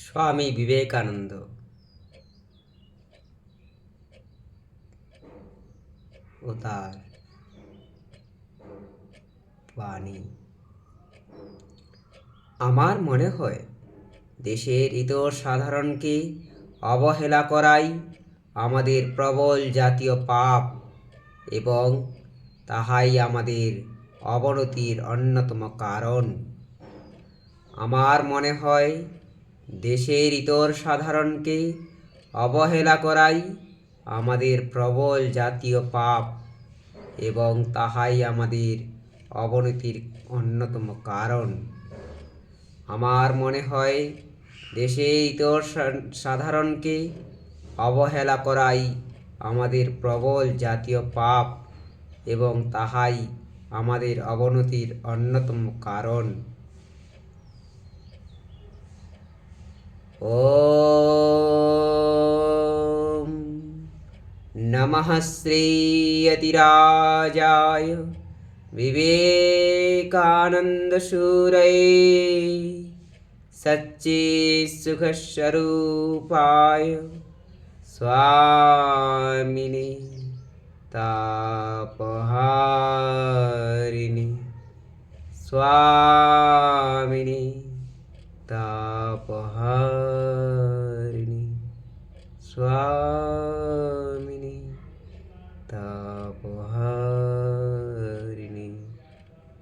স্বামী বিবেকানন্দ। ও তার বাণী। আমার মনে হয়, দেশের ইতর সাধারণকে অবহেলা করাই আমাদের প্রবল জাতীয় পাপ এবং তাহাই আমাদের অবনতির অন্যতম কারণ। আমার মনে হয় দেশের ইতর সাধারণকে অবহেলা করাই আমাদের প্রবল জাতীয় পাপ এবং তাহাই আমাদের অবনতির অন্যতম কারণ। আমার মনে হয় দেশে ইতর সাধারণকে অবহেলা করাই আমাদের প্রবল জাতীয় পাপ এবং তাহাই আমাদের অবনতির অন্যতম কারণ। ॐ नमः श्रीयतिराजाय विवेकानन्दशूरये सच्चित्सुखस्वरूपाय स्वामिने तापहारिणि स्वामिने